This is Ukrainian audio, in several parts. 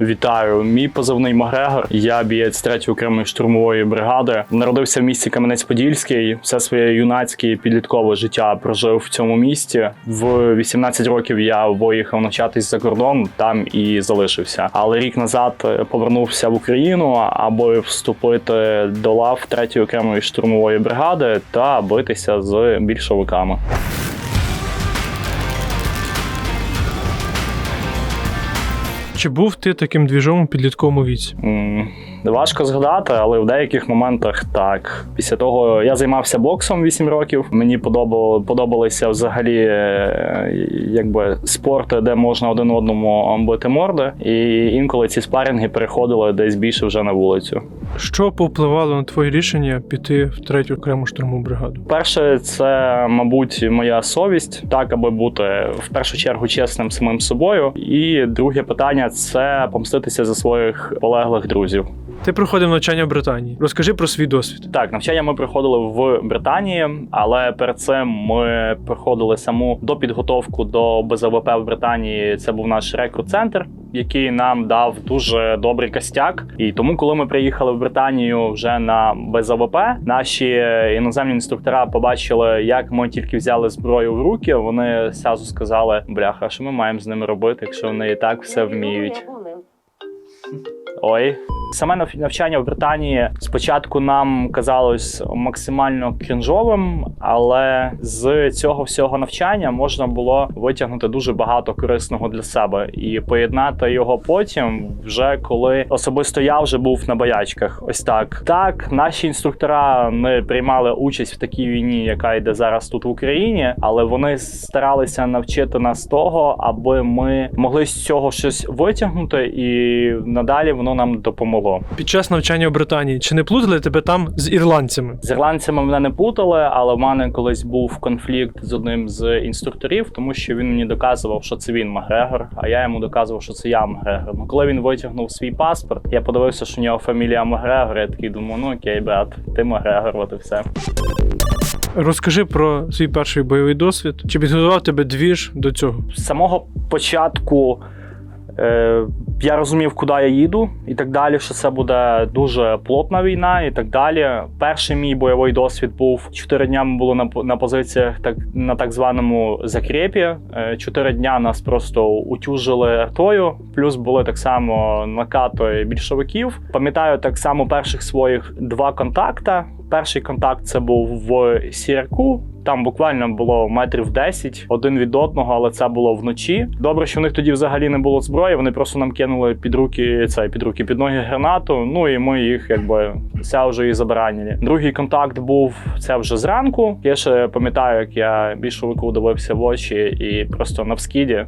Вітаю, мій позивний Магрегор. Я бієць 3-ї окремої штурмової бригади. Народився в місті Кам'янець-Подільський. Все своє юнацьке і підліткове життя прожив в цьому місті. В 18 років я виїхав навчатись за кордон, там і залишився. Але рік назад е, повернувся в Україну, аби вступити до лав 3-ї окремої штурмової бригади та битися з більшовиками. Чи був ти таким двіжом у підлітковому віці? М, Важко згадати, але в деяких моментах так. Після того я займався боксом 8 років. Мені подобало, подобалися взагалі е, якби спорти, де можна один одному бити морди. І інколи ці спарінги переходили десь більше вже на вулицю. Що повпливало на твоє рішення піти в третю окрему штурмову бригаду? Перше, це, мабуть, моя совість, так аби бути в першу чергу чесним самим собою. І друге питання це помститися за своїх полеглих друзів. Ти проходив навчання в Британії. Розкажи про свій досвід. Так, навчання ми проходили в Британії, але перед цим ми проходили саму допідготовку до БЗВП в Британії. Це був наш рекрут-центр, який нам дав дуже добрий костяк. І тому, коли ми приїхали в Британію вже на БЗВП, наші іноземні інструктора побачили, як ми тільки взяли зброю в руки. Вони зразу сказали: бляха, що ми маємо з ними робити, якщо вони і так все вміють. Ой. Саме нав- навчання в Британії спочатку нам казалось максимально крінжовим, але з цього всього навчання можна було витягнути дуже багато корисного для себе і поєднати його потім, вже коли особисто я вже був на боячках. Ось так. Так, наші інструктора не приймали участь в такій війні, яка йде зараз тут в Україні, але вони старалися навчити нас того, аби ми могли з цього щось витягнути, і надалі воно нам допомогло. Під час навчання в Британії чи не плутали тебе там з ірландцями? З ірландцями мене не путали, але в мене колись був конфлікт з одним з інструкторів, тому що він мені доказував, що це він Макгрегор, а я йому доказував, що це я Макгрегор. Ну коли він витягнув свій паспорт, я подивився, що у нього фамілія Макгрегор. Я такий думаю, ну окей, брат, ти Макгрегор, от і все. Розкажи про свій перший бойовий досвід. Чи підготував тебе двіж до цього? З самого початку я розумів, куди я їду, і так далі, що це буде дуже плотна війна, і так далі. Перший мій бойовий досвід був чотири дня. Ми були на, на позиціях так на так званому закрепі. Е, Чотири дня нас просто утюжили артою. Плюс були так само накати більшовиків. Пам'ятаю так само перших своїх два контакта. Перший контакт це був в Сіряку. Там буквально було метрів 10 один від одного, але це було вночі. Добре, що в них тоді взагалі не було зброї. Вони просто нам кинули під руки це під руки, під ноги гранату. Ну і ми їх якби це вже і забаранили. Другий контакт був це вже зранку. Я ще пам'ятаю, як я більшовику дивився в очі і просто на вскіді.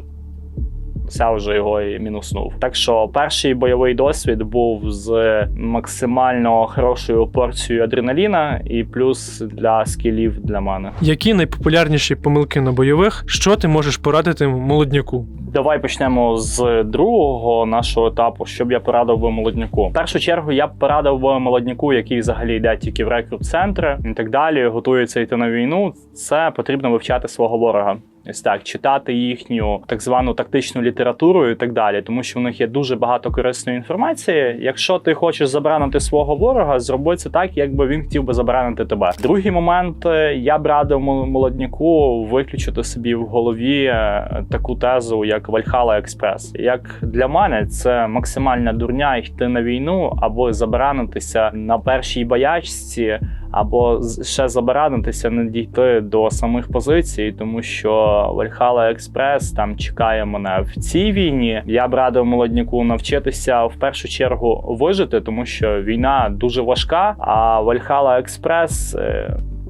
Це вже його і мінуснув. Так що перший бойовий досвід був з максимально хорошою порцією адреналіна, і плюс для скілів для мене. Які найпопулярніші помилки на бойових? Що ти можеш порадити молодняку? Давай почнемо з другого нашого етапу, щоб я порадив би молодняку. В першу чергу я б порадив би молодняку, який взагалі йде тільки в рекрут центри і так далі, готується йти на війну. Це потрібно вивчати свого ворога. Ось так, читати їхню так звану тактичну літературу і так далі, тому що в них є дуже багато корисної інформації. Якщо ти хочеш заборонити свого ворога, зроби це так, якби він хотів би заборонити тебе. Другий момент е, я б радив мол- молодняку виключити собі в голові е, таку тезу, як Вальхала Експрес. Як для мене, це максимальна дурня йти на війну або заборонитися на першій боячці. Або ще забаранитися не дійти до самих позицій, тому що Вальхала Експрес там чекає мене в цій війні. Я б радив молодняку навчитися в першу чергу вижити, тому що війна дуже важка. А Вальхала Експрес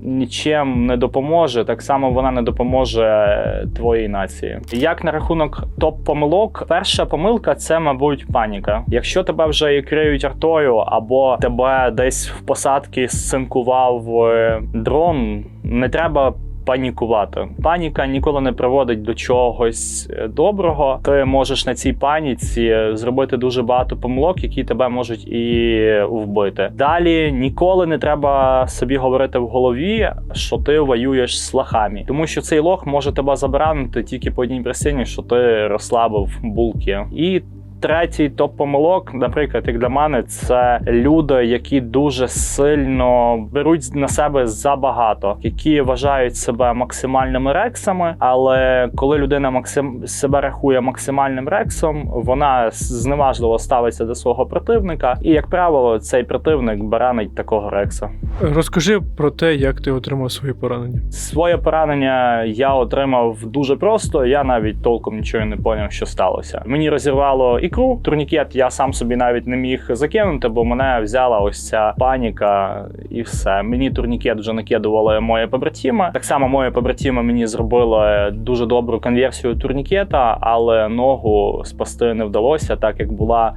нічим не допоможе. Так само вона не допоможе твоїй нації. Як на рахунок топ-помилок, перша помилка це, мабуть, паніка. Якщо тебе вже і криють артою, або тебе десь в посадці сцинкував е, дрон, не треба. Панікувати. Паніка ніколи не приводить до чогось е, доброго. Ти можеш на цій паніці зробити дуже багато помилок, які тебе можуть і вбити. Далі ніколи не треба собі говорити в голові, що ти воюєш з лохами, тому що цей лох може тебе заборонити тільки по одній причині, що ти розслабив булки. І третій топ помилок, наприклад, як для мене, це люди, які дуже сильно беруть на себе забагато, які вважають себе максимальними рексами. Але коли людина максим себе рахує максимальним рексом, вона зневажливо ставиться до свого противника, і як правило, цей противник баранить такого рекса. Розкажи про те, як ти отримав свої поранення. Своє поранення я отримав дуже просто. Я навіть толком нічого не поняв, що сталося. Мені розірвало ікру. Турнікет я сам собі навіть не міг закинути, бо мене взяла ось ця паніка, і все. Мені турнікет вже накидували мої побратіми. Так само мої побратіми мені зробили дуже добру конверсію турнікета, але ногу спасти не вдалося, так як була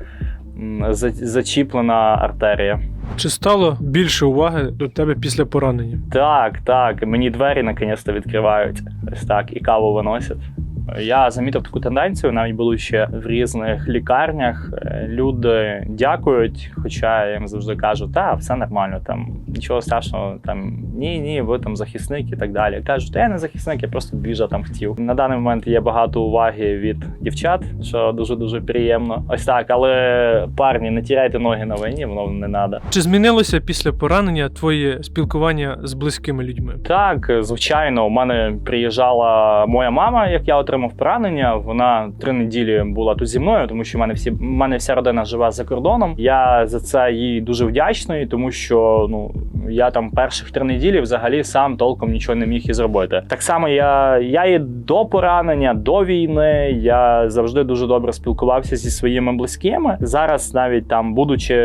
зачіплена артерія. Чи стало більше уваги до тебе після поранення? Так, так. Мені двері наконець-то відкривають. Ось так, і каву виносять. Я замітив таку тенденцію, навіть будучи в різних лікарнях, е, люди дякують, хоча я їм завжди кажу, та все нормально, там нічого страшного, там ні, ні, ви там захисник і так далі. Кажуть, та я не захисник, я просто біжа там хотів. На даний момент є багато уваги від дівчат, що дуже дуже приємно. Ось так, але парні, не тіряйте ноги на війні, воно не треба. Чи змінилося після поранення твоє спілкування з близькими людьми? Так, звичайно, у мене приїжджала моя мама, як я отримав поранення. Вона три неділі була тут зі мною, тому що в мене всі в мене вся родина живе за кордоном. Я за це їй дуже вдячний, тому що ну я там перших три неділі взагалі сам толком нічого не міг і зробити. Так само я, я і до поранення, до війни я завжди дуже добре спілкувався зі своїми близькими. Зараз, навіть там, будучи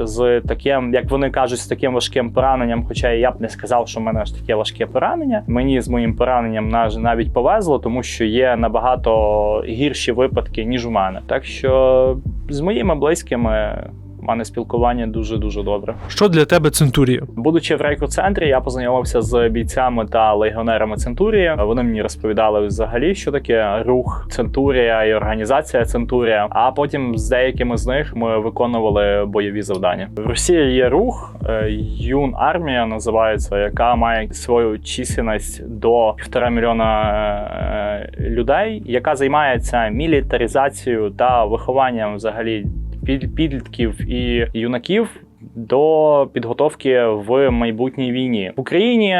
з таким, як вони кажуть, з таким важким пораненням, хоча я б не сказав, що в мене аж таке важке поранення. Мені з моїм пораненням навіть повезло, тому що є набагато гірші випадки ніж у мене. Так що з моїми близькими. У мене спілкування дуже дуже добре. Що для тебе центурія? Будучи в рейкоцентрі, я познайомився з бійцями та легіонерами Центурії. Вони мені розповідали взагалі, що таке рух Центурія і організація Центурія. А потім з деякими з них ми виконували бойові завдання. В Росії є рух е, Юн Армія називається, яка має свою чисельність до півтора мільйона е, людей, яка займається мілітаризацією та вихованням взагалі підлітків і юнаків. До підготовки в майбутній війні в Україні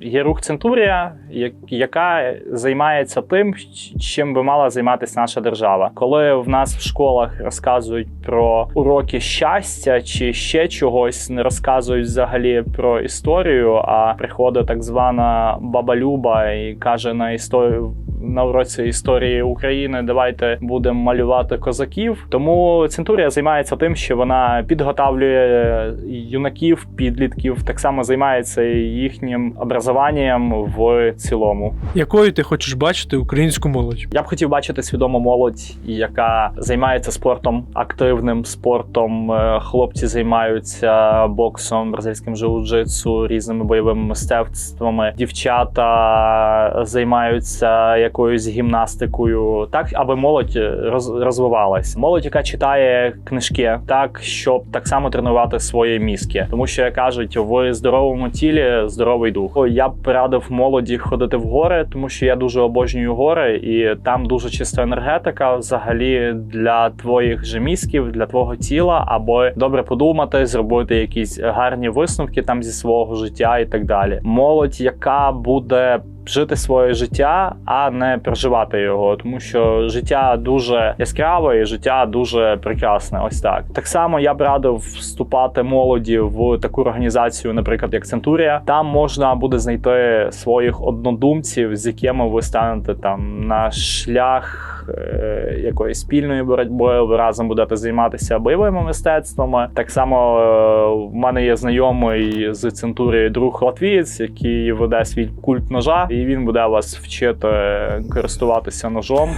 є рух Центурія, яка займається тим, чим би мала займатися наша держава. Коли в нас в школах розказують про уроки щастя чи ще чогось, не розказують взагалі про історію. А приходить так звана баба Люба і каже на історію на уроці історії України. Давайте будемо малювати козаків. Тому Центурія займається тим, що вона підготавлює юнаків, підлітків, так само займається їхнім образованням в цілому. Якою ти хочеш бачити українську молодь? Я б хотів бачити свідому молодь, яка займається спортом, активним спортом. Е, Хлопці займаються боксом, бразильським жиу-джитсу, різними бойовими мистецтвами. Дівчата займаються якоюсь гімнастикою, так аби молодь роз- розвивалась. Молодь, яка читає книжки, так щоб так само тренувати свої мізки, тому що кажуть, в здоровому тілі здоровий дух. Я б радив молоді ходити в гори, тому що я дуже обожнюю гори, і там дуже чиста енергетика взагалі для твоїх же мізків, для твого тіла, аби добре подумати, зробити якісь гарні висновки там зі свого життя і так далі. Молодь, яка буде жити своє життя, а не проживати його, тому що життя дуже яскраве і життя дуже прекрасне. Ось так. Так само я б радив вступати молоді в таку організацію, наприклад, як Центурія. Там можна буде знайти своїх однодумців, з якими ви станете там на шлях. е, Якоїсь спільної боротьби ви разом будете займатися бойовими мистецтвами. Так само е, в мене є знайомий з центурії друг латвієць, який веде свій культ ножа, і він буде вас вчити користуватися ножом.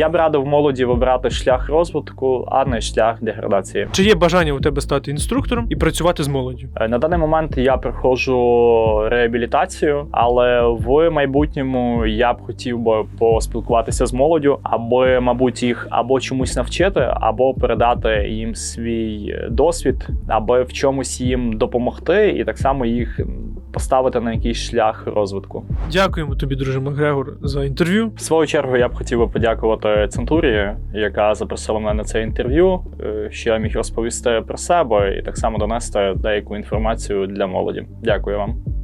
Я б радив молоді вибрати шлях розвитку, а не шлях деградації. Чи є бажання у тебе стати інструктором і працювати з молоддю? Е, На даний момент я проходжу реабілітацію, але в майбутньому я б хотів би поспілкуватися з молоддю, аби, мабуть, їх або чомусь навчити, або передати їм свій досвід, аби в чомусь їм допомогти, і так само їх поставити на якийсь шлях розвитку. Дякуємо тобі, друже Макгрегор, за інтерв'ю. В свою чергу я б хотів би подякувати Центурії, яка запросила мене на це інтерв'ю, е, що я міг розповісти про себе і так само донести деяку інформацію для молоді. Дякую вам.